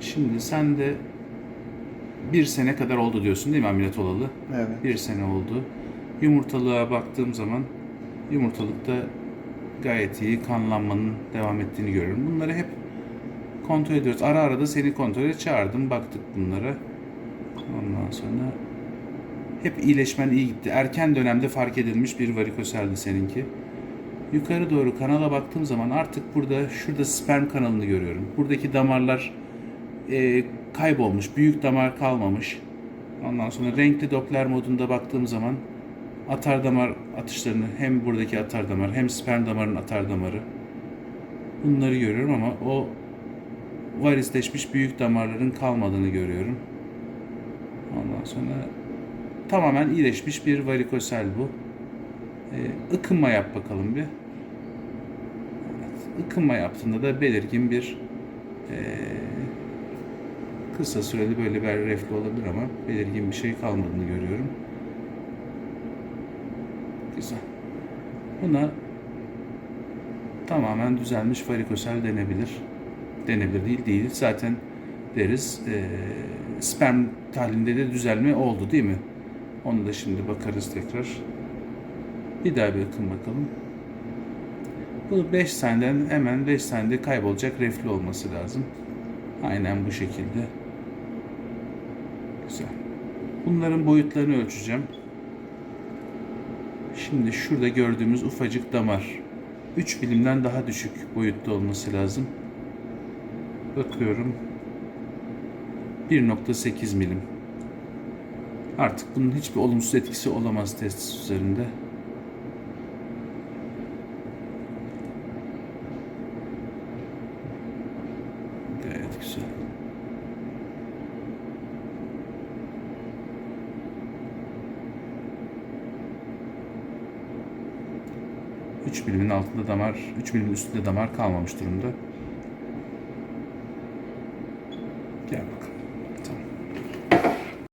Şimdi sen de bir sene kadar oldu diyorsun değil mi ameliyat olalı? Evet. Bir sene oldu. Yumurtalığa baktığım zaman yumurtalıkta gayet iyi kanlanmanın devam ettiğini görüyorum. Bunları hep kontrol ediyoruz. Ara ara da seni kontrole çağırdım. Baktık bunlara. Ondan sonra hep iyileşmen iyi gitti. Erken dönemde fark edilmiş bir varikoseldi seninki. Yukarı doğru kanala baktığım zaman artık burada şurada sperm kanalını görüyorum. Buradaki damarlar e, kaybolmuş. Büyük damar kalmamış. Ondan sonra renkli Doppler modunda baktığım zaman atar damar atışlarını hem buradaki atar damar hem sperm damarın atar damarı bunları görüyorum ama o varisleşmiş büyük damarların kalmadığını görüyorum. Ondan sonra tamamen iyileşmiş bir varikosel bu. Ee, ıkınma yap bakalım bir. Evet, ıkınma yaptığında da belirgin bir ee, kısa süreli böyle bir reflü olabilir ama belirgin bir şey kalmadığını görüyorum. Güzel. Buna tamamen düzelmiş varikosel denebilir. Denebilir değil değil. Zaten deriz. Ee, sperm tahlilinde de düzelme oldu değil mi? Onu da şimdi bakarız tekrar. Bir daha bir bakın bakalım. Bu 5 saniyeden hemen 5 saniyede kaybolacak reflü olması lazım. Aynen bu şekilde. Güzel. Bunların boyutlarını ölçeceğim. Şimdi şurada gördüğümüz ufacık damar 3 milimden daha düşük boyutta olması lazım. Bakıyorum. 1.8 milim. Artık bunun hiçbir olumsuz etkisi olamaz testis üzerinde. Gayet güzel. Üç milimin altında damar, 3 milimin üstünde damar kalmamış durumda. Gel bakalım.